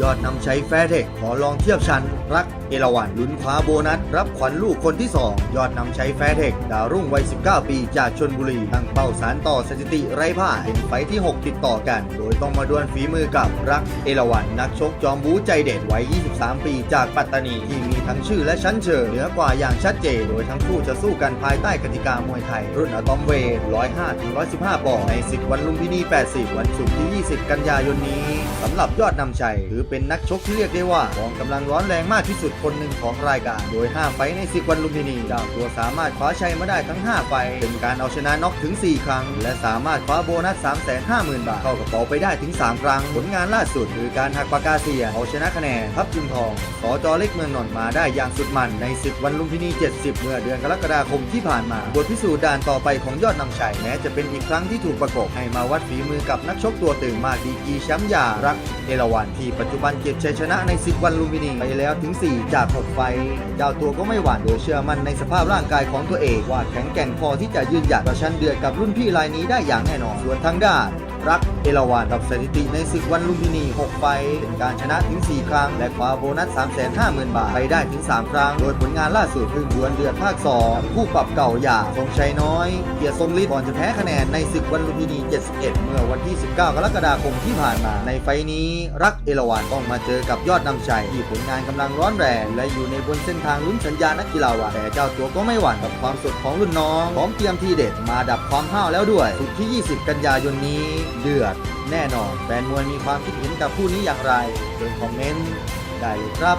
ยอดนำใชัยแฟร์เทคขอลองเทียบชั้น รักเอราวันลุ้นคว้าโบนัส รับขวัญลูกคนที่ 2 ยอดนำใชัยแฟร์เทคดาวรุ่งวัย 19 ปี จากชนบุรีตั้งเป้าสารต่อสถิติไร้พ่ายเป็นไฟท์ที่ 6 ติดต่อกัน โดยต้องมาดวลฝีมือกับรักเอราวันนักชกจอมบูใจเด็ดวัย 23 ปี จากปัตตานีที่มีทั้งชื่อและชั้นเชิงเหนือกว่าอย่างชัดเจนโดยทั้งคู่จะสู้กันภายใต้กติกามวยไทย รุ่นอะตอมเวท105-115ปอนด์ในศึกวันลุมพินี 80 วันศุกร์ที่ 20 กันยายนนี้สำหรับยอดนำชัยถือเป็นนักชกที่เรียกได้ว่าของกำลังร้อนแรงมากที่สุดคนหนึ่งของรายการ โดย 5 ไฟในศึกวันลุมพินีเจ้าตัวสามารถคว้าชัยมาได้ทั้ง 5 ไฟ เป็นการเอาชนะน็อกถึง 4 ครั้ง และสามารถคว้าโบนัส 350,000 บาท เข้ากระเป๋าไปได้ถึง 3 ครั้ง ผลงานล่าสุดคือการหักปากกาเซีย เอาชนะคะแนนทับจุมทองสอจอเล็กเมืองนนท์มาได้อย่างสุดมันในศึกวันลุมพินี 70 เมื่อเดือนกรกฎาคมที่ผ่านมา บทพิสูจน์ด่านต่อไปของยอดนำชัยแม้จะเป็นอีกครั้งที่ถูกประกบให้มาวัดฝีมือกับนักชกตัวตึงมากดีกีแชมป์ยารัก เอราวันที่ปัจจุบันเก็บชัยชนะในศึกวันลุมพินีไปแล้วถึง 4 จาก 6 ไฟเจ้าตัวก็ไม่หวั่นโดยเชื่อมั่นในสภาพร่างกายของตัวเองว่าแข็งแกร่งพอที่จะยืนหยัดประชันเดือดกับรุ่นพี่รายนี้ได้อย่างแน่นอนส่วนทางด้าน รักเอราวันกับสถิติในศึกวันลุมพินี 6 ไฟเป็นการชนะถึง 4 ครั้ง และคว้าโบนัส 350,000 บาท ไปได้ถึง 3 ครั้ง โดยผลงานล่าสุดคือดวลเดือดภาค2คู่ปรับเก่าอย่างทรงชัยน้อย เกียรติทรงฤทธิ์ก่อนจะแพ้คะแนนในศึกวันลุมพินี 71 เมื่อวันที่ 19 กรกฎาคมที่ผ่านมา ในไฟนี้รักเอราวันต้องมาเจอกับยอดนำชัยที่ผลงานกำลังร้อนแรงและอยู่ในบนเส้นทางลุ้นสัญญานักกีฬาวันแต่เจ้าตัวก็ไม่หวั่นกับความสดของรุ่นน้องพร้อมเตรียมทีเด็ดมาดับความห้าวแล้วด้วยสุดที่ 20 กันยายนนี้เดือด แน่นอนแฟนมวยมีความคิดเห็นกับคู่นี้อย่างไรเชิญคอมเมนต์ได้เลยครับ